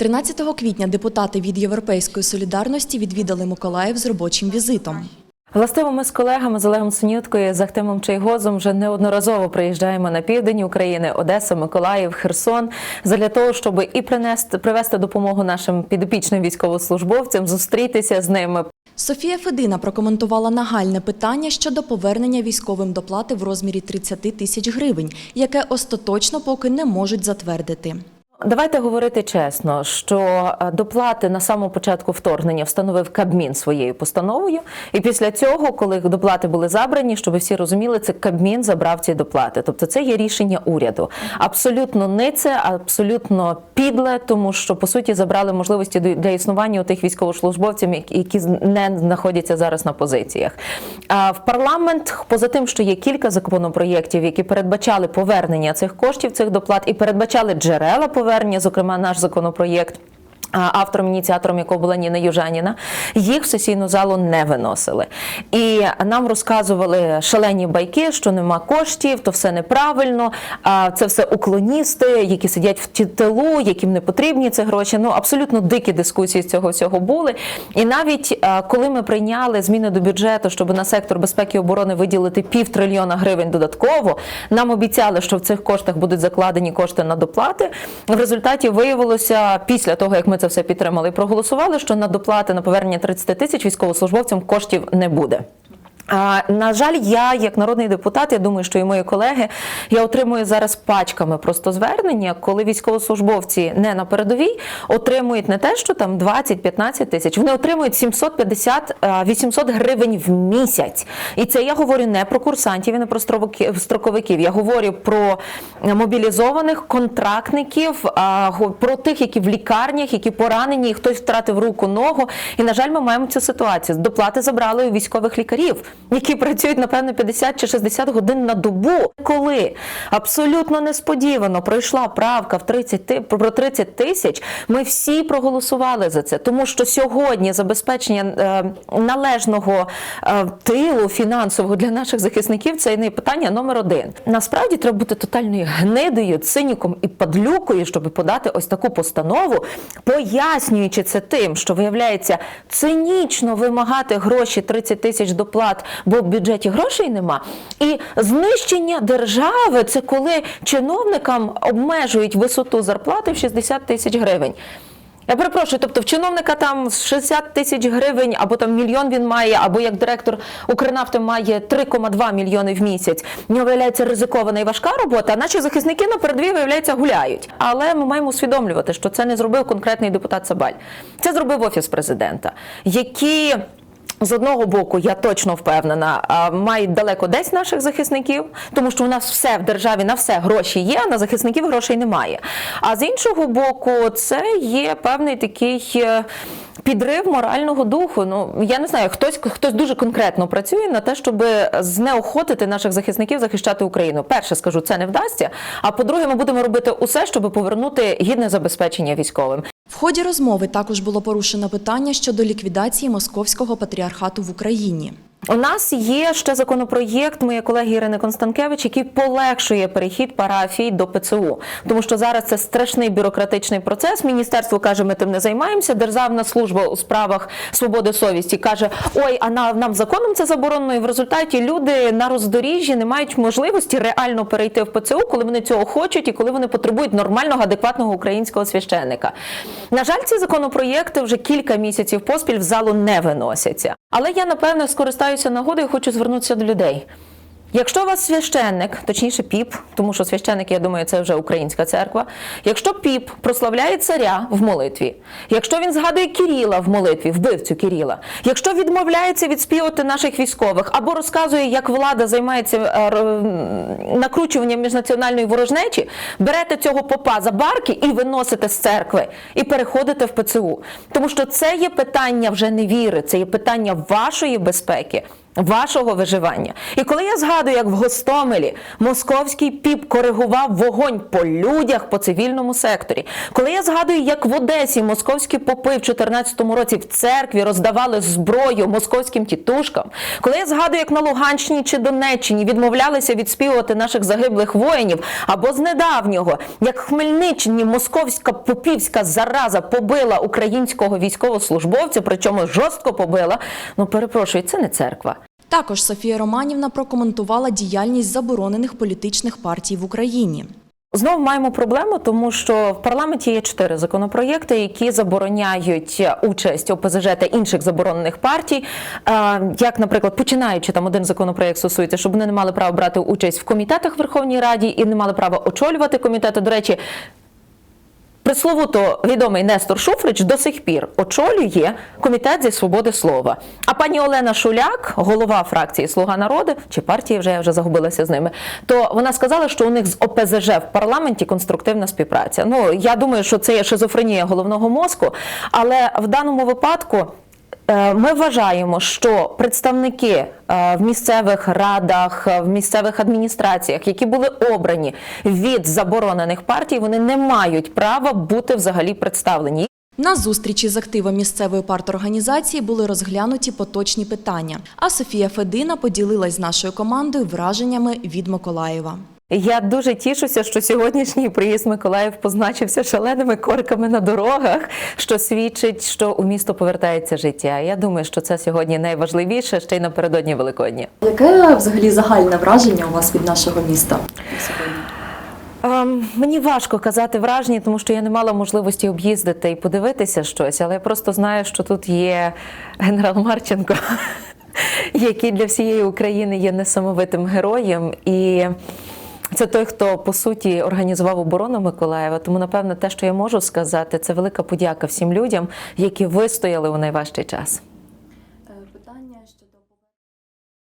13 квітня депутати від Європейської солідарності відвідали Миколаїв з робочим візитом. Властиво, ми з колегами з Олегом Синюткою, з Ахтемом Чайгозом вже неодноразово приїжджаємо на південь України, Одеса, Миколаїв, Херсон, задля того, щоб і принести привести допомогу нашим підопічним військовослужбовцям, зустрітися з ними. Софія Федина прокоментувала нагальне питання щодо повернення військовим доплати в розмірі 30 тисяч гривень, яке остаточно поки не можуть затвердити. Давайте говорити чесно, що е, доплати на самому початку вторгнення встановив Кабмін своєю постановою, і після цього, коли доплати були забрані, щоб всі розуміли, це Кабмін забрав ці доплати. Тобто це є рішення уряду. Абсолютно не це, абсолютно підле, тому що по суті забрали можливості для існування у тих військовослужбовців, які- які не знаходяться зараз на позиціях. А в парламент, поза тим, що є кілька законопроєктів, які передбачали повернення цих коштів, цих доплат і передбачали джерела повернення, зокрема наш законопроєкт. Автором ініціатором якого була Ніна Южаніна, їх в сесійну залу не виносили. І нам розказували шалені байки, що нема коштів, то все неправильно. Це все уклоністи, які сидять в тилу, яким не потрібні ці гроші. Ну абсолютно дикі дискусії з цього всього були. І навіть коли ми прийняли зміни до бюджету, щоб на сектор безпеки і оборони виділити пів трильйона гривень додатково, нам обіцяли, що в цих коштах будуть закладені кошти на доплати. В результаті виявилося після того, як ми це все підтримали і проголосували, що на доплати на повернення 30 тисяч військовослужбовцям коштів не буде. На жаль, я як народний депутат, я думаю, що і мої колеги, я отримую зараз пачками просто звернення, коли військовослужбовці не на передовій отримують не те, що там 20-15 тисяч, вони отримують 750-800 гривень в місяць. І це я говорю не про курсантів і не про строковиків. Я говорю про мобілізованих контрактників, про тих, які в лікарнях, які поранені, і хтось втратив руку, ногу. І на жаль, ми маємо цю ситуацію. Доплати забрали у військових лікарів, які працюють напевно 50 чи 60 годин на добу. Коли абсолютно несподівано пройшла правка в 30 ти- про 30 тисяч, ми всі проголосували за це, тому що сьогодні забезпечення е, належного е, тилу фінансового для наших захисників це не питання номер один. Насправді треба бути тотальною гнидою, циніком і падлюкою, щоб подати ось таку постанову, пояснюючи це тим, що виявляється цинічно вимагати гроші 30 тисяч доплат, бо в бюджеті грошей нема. І знищення держави це коли чиновникам обмежують висоту зарплати в 60 тисяч гривень. Я перепрошую, тобто в чиновника там 60 тисяч гривень, або там мільйон він має, або як директор Укрнафти має 3,2 мільйони в місяць. В нього виявляється ризикована і важка робота, а наші захисники на передовій, виявляється, гуляють. Але ми маємо усвідомлювати, що це не зробив конкретний депутат Сабаль. Це зробив офіс президента, які. З одного боку, я точно впевнена, мають далеко десь наших захисників, тому що у нас все в державі на все гроші є, а на захисників грошей немає. А з іншого боку, це є певний такий. е, Підрив морального духу. Ну я не знаю, хтось хтось дуже конкретно працює на те, щоб знеохотити наших захисників захищати Україну. Перше скажу, це не вдасться. А по-друге, ми будемо робити усе, щоб повернути гідне забезпечення військовим. В ході розмови також було порушено питання щодо ліквідації московського патріархату в Україні. У нас є ще законопроєкт моєї колеги Ірини Констанкевич, який полегшує перехід парафій до ПЦУ, тому що зараз це страшний бюрократичний процес. Міністерство каже, ми тим не займаємося. Державна служба у справах свободи совісті каже: Ой, а на- нам законом це заборонено. І в результаті люди на роздоріжжі не мають можливості реально перейти в ПЦУ, коли вони цього хочуть і коли вони потребують нормального, адекватного українського священника. На жаль, ці законопроєкти вже кілька місяців поспіль в залу не виносяться. Але я напевно скористаюся нагодою, хочу звернутися до людей. Якщо у вас священник, точніше піп, тому що священник, я думаю, це вже українська церква. Якщо піп прославляє царя в молитві, якщо він згадує Кіріла в молитві, вбивцю Кіріла, якщо відмовляється відспівати наших військових або розказує, як влада займається е, накручуванням міжнаціональної ворожнечі, берете цього попа за барки і виносите з церкви, і переходите в ПЦУ. Тому що це є питання вже не віри, це є питання вашої безпеки. Вашого виживання. І коли я згадую, як в Гостомелі московський піп коригував вогонь по людях по цивільному секторі, коли я згадую, як в Одесі московські попи в 2014 році в церкві роздавали зброю московським тітушкам, коли я згадую, як на Луганщині чи Донеччині відмовлялися відспівувати наших загиблих воїнів, або з недавнього, як Хмельниччині московська попівська зараза побила українського військовослужбовця, причому жорстко побила. Ну перепрошую, це не церква. Також Софія Романівна прокоментувала діяльність заборонених політичних партій в Україні. Знову маємо проблему, тому що в парламенті є чотири законопроєкти, які забороняють участь ОПЗЖ та інших заборонених партій. Е, Як, наприклад, починаючи там один законопроєкт стосується, щоб вони не мали права брати участь в комітетах Верховній Раді і не мали права очолювати комітети. До речі, Присловуто відомий Нестор Шуфрич до сих пір очолює комітет зі свободи слова. А пані Олена Шуляк, голова фракції Слуга народу чи партії, вже я вже загубилася з ними. То вона сказала, що у них з ОПЗЖ в парламенті конструктивна співпраця. Ну я думаю, що це є шизофренія головного мозку, але в даному випадку. Е, Ми вважаємо, що представники е, в місцевих радах, е, в місцевих адміністраціях, які були обрані від заборонених партій, вони не мають права бути взагалі представлені. На зустрічі з активом місцевої парторганізації були розглянуті поточні питання. А Софія Федина поділилась з нашою командою враженнями від Миколаєва. Я дуже тішуся, що сьогоднішній приїзд Миколаїв позначився шаленими корками на дорогах, що свідчить, що у місто повертається життя. Я думаю, що це сьогодні найважливіше ще й напередодні Великодня. Яке взагалі загальне враження у вас від нашого міста? Ем, мені важко казати враження, тому що я не мала можливості об'їздити і подивитися щось, але я просто знаю, що тут є генерал Марченко, який для всієї України є несамовитим героєм. І це той, хто по суті організував оборону Миколаєва. Тому, напевно, те, що я можу сказати, це велика подяка всім людям, які вистояли у найважчий час.